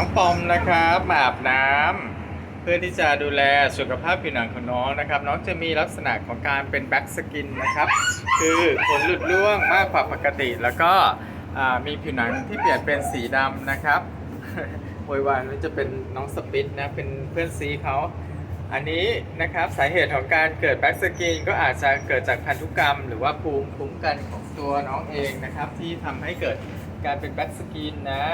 น้องปอมนะครับมาอาบน้ำเพื่อที่จะดูแลสุขภาพผิวหนังของน้องนะครับ น้องจะมีลักษณะของการเป็นแบ็กสกินนะครับ คือขนหลุดร่วงมากกว่าปกติ แล้วก็มีผิวหนังที่เปลี่ยนเป็นสีดำนะครับโวยวายนี่จะเป็นน้องสปิทนะเป็นเพื่อนซีเขาอันนี้นะครับสาเหตุของการเกิดแบ็กสกินก็อาจจะเกิดจากพันธุกรรม หรือว่าภูมิคุ้มกันของตัวน้องเองนะครับ ที่ทำให้เกิดการเป็นแบ็กสกินนะ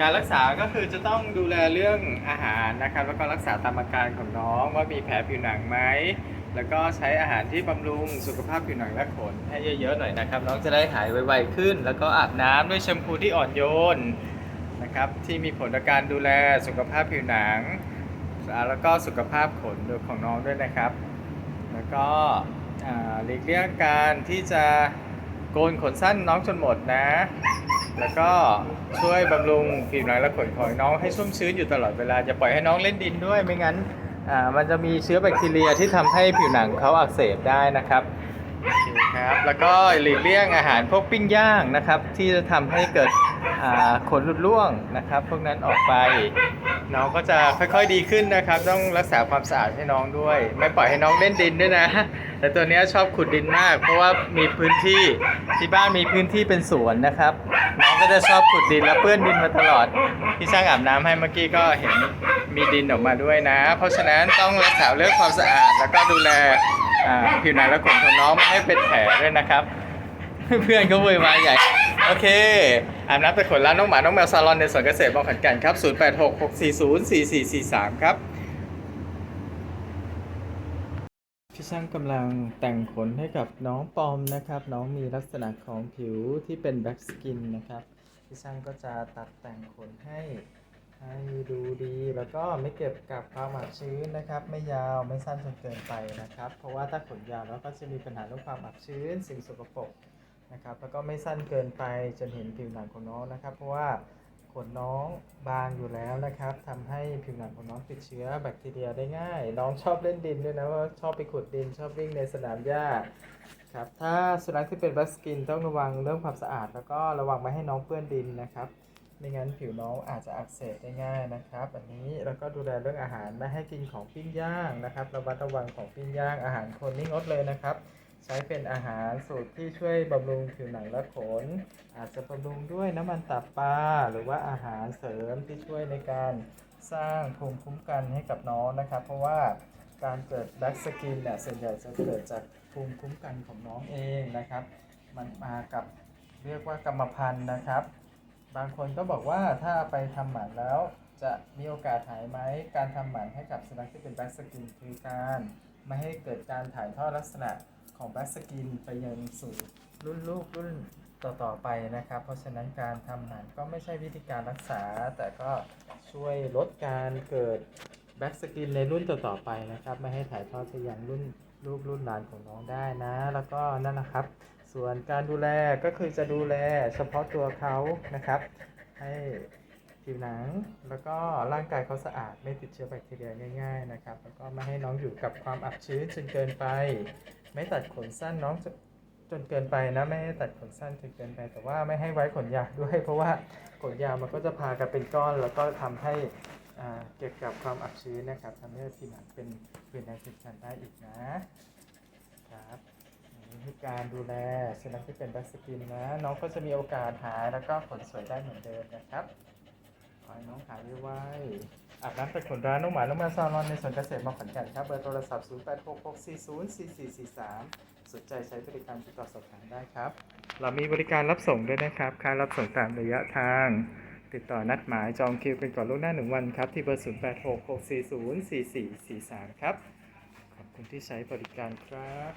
การรักษาก็คือจะต้องดูแลเรื่องอาหารนะครับ แล้วก็รักษาตามอาการของน้องว่ามีแผลผิวหนังไหมแล้วก็ใช้อาหารที่บำรุงสุขภาพผิวหนังและขนให้เยอะๆหน่อยนะครับ น้องจะได้หายไวๆขึ้น แล้วก็อาบน้ำด้วยแชมพูที่อ่อนโยนนะครับที่มีผลต่อการดูแลสุขภาพผิวหนัง แล้วก็สุขภาพขนของน้องด้วยนะครับ แล้วก็หลีกเลี่ยงการที่จะโกนขนสั้นน้องจนหมดนะ แล้วก็ช่วยบำรุงผิวหนังและขนของน้องให้ชุ่มชื้นอยู่ตลอดเวลาจะปล่อยให้น้องเล่นดินด้วยไม่งั้นอ่ามันจะมีเชื้อแบคทีเรียที่ทำให้ผิวหนังเขาอักเสบได้นะครับโอเคครับแล้วก็หลีกเลี่ยงอาหารพวกปิ้งย่างนะครับ ที่จะทำให้เกิดอ่าขนหลุดร่วงนะครับ พวกนั้นออกไป น้องก็จะค่อยๆดีขึ้นนะครับ ต้องรักษาความสะอาดให้น้องด้วย ไม่ปล่อยให้น้องเล่นดินด้วยนะ แต่ตัวเนี้ยชอบขุดดินมาก เพราะว่ามีพื้นที่ที่บ้านมีพื้นที่เป็นสวนนะครับ ก็จะชอบขุดดินและเปื้อนดินมาตลอด ที่ช่างอาบน้ำให้เมื่อกี้ก็เห็นมีดินออกมาด้วยนะ เพราะฉะนั้นต้องรักษาเรื่องความสะอาด แล้วก็ดูแลผิวหนังและขนของน้องไม่ให้เป็นแผลด้วยนะครับ เพื่อนเขาโวยวายใหญ่ โอเคอาบน้ำต่ขนร้านน้องหมา น้องแมวซาลอนในสวนเกษตรบางขันกันครับ 0866404443 ครับ พี่ช่างกำลังแต่งขนให้กับน้องปอมนะครับ น้องมีลักษณะของผิวที่เป็นแบ็กสกินนะครับพี่ช่างก็จะตัดแต่งขนให้ให้ดูดีแล้วก็ไม่เก็บกับความอับชื้นนะครับ ไม่ยาวไม่สั้นจนเกินไปนะครับ เพราะว่าถ้าขนยาวแล้วก็จะมีปัญหาเรื่องความอับชื้นสิ่งสกปรกนะครับแล้วก็ไม่สั้นเกินไปจนเห็นผิวหนังของน้องนะครับ เพราะว่า ขนน้องบางอยู่แล้วนะครับทำให้ผิวหนังของน้องติดเชื้อแบคทีเรียได้ง่าย น้องชอบเล่นดินด้วยนะว่าชอบไปขุดดินชอบวิ่งในสนามหญ้าครับถ้าสุนัขที่เป็นบัสกินต้องระวังเรื่องความสะอาด แล้วก็ระวังไม่ให้น้องเปื้อนดินนะครับไม่งั้นผิวน้องอาจจะอักเสบได้ง่ายนะครับ อันนี้แล้วก็ดูแลเรื่องอาหารไม่ให้กินของปิ้งย่างนะครับระมัดระวังของปิ้งย่างอาหารคนนี่งดเลยนะครับ ใช้เป็นอาหารสูตรที่ช่วยบำรุงผิวหนังและขน อาจจะบำรุงด้วยน้ำมันตับปลาหรือว่าอาหารเสริมที่ช่วยในการสร้างภูมิคุ้มกันให้กับน้องนะครับ เพราะว่าการเกิดแบล็กสกินเนี่ยส่วนใหญ่จะเกิดจากภูมิคุ้มกันของน้องเองนะครับ มันมากับเรียกว่ากรรมพันธุ์นะครับ บางคนก็บอกว่าถ้าไปทำหมันแล้วจะมีโอกาสหายไหม การทำหมันให้กับสุนัขที่เป็นแบล็กสกินคือการไม่ให้เกิดการถ่ายทอดลักษณะ ของแบ็กสกินไปยังสู่รุ่นลูกรุ่นต่อๆไปนะครับ เพราะฉะนั้นการทำหมันก็ไม่ใช่วิธีการรักษา แต่ก็ช่วยลดการเกิดแบ็กสกินในรุ่นต่อๆไปนะครับ ไม่ให้ถ่ายทอดไปยังรุ่นลูกรุ่นหลานของน้องได้นะ แล้วก็นั่นนะครับ ส่วนการดูแลก็คือจะดูแลเฉพาะตัวเขานะครับ ให้ ผิวหนัง แล้วก็ร่างกายเขาสะอาดไม่ติดเชื้อแบคทีเรียง่ายๆนะครับ แล้วก็ไม่ให้น้องอยู่กับความอับชื้นจนเกินไป ไม่ตัดขนสั้นน้องจะจนเกินไปนะไม่ให้ตัดขนสั้นจนเกินไป แต่ว่าไม่ให้ไว้ขนยาวด้วย เพราะว่าขนยาวมันก็จะพากันเป็นก้อน แล้วก็ทำให้อ่าเก็บกับความอับชื้นนะครับทำให้ผิวหนังเป็นเป็นแรงติดชันได้อีกนะครับนี่คือการดูแลสุนัขที่เป็นแบ็กสกินนะ น้องก็จะมีโอกาสหายแล้วก็ขนสวยได้เหมือนเดิมนะครับ ให้น้องหายไวๆอาบน้ำเป็นขนร้านน้องหมาน้องแมวซาลอนในสวนเกษตรมาขอนแก่นครับ เบอร์โทรศัพท์ 0866404443 สนใจใช้บริการติดต่อสอบถามได้ครับ เรามีบริการรับส่งด้วยนะครับค่ารับส่งตามระยะทาง ติดต่อนัดหมายจองคิวเป็นก่อนล่วงหน้าหนึ่งวันครับ ที่เบอร์ 0866404443 ครับ ขอบคุณที่ใช้บริการครับ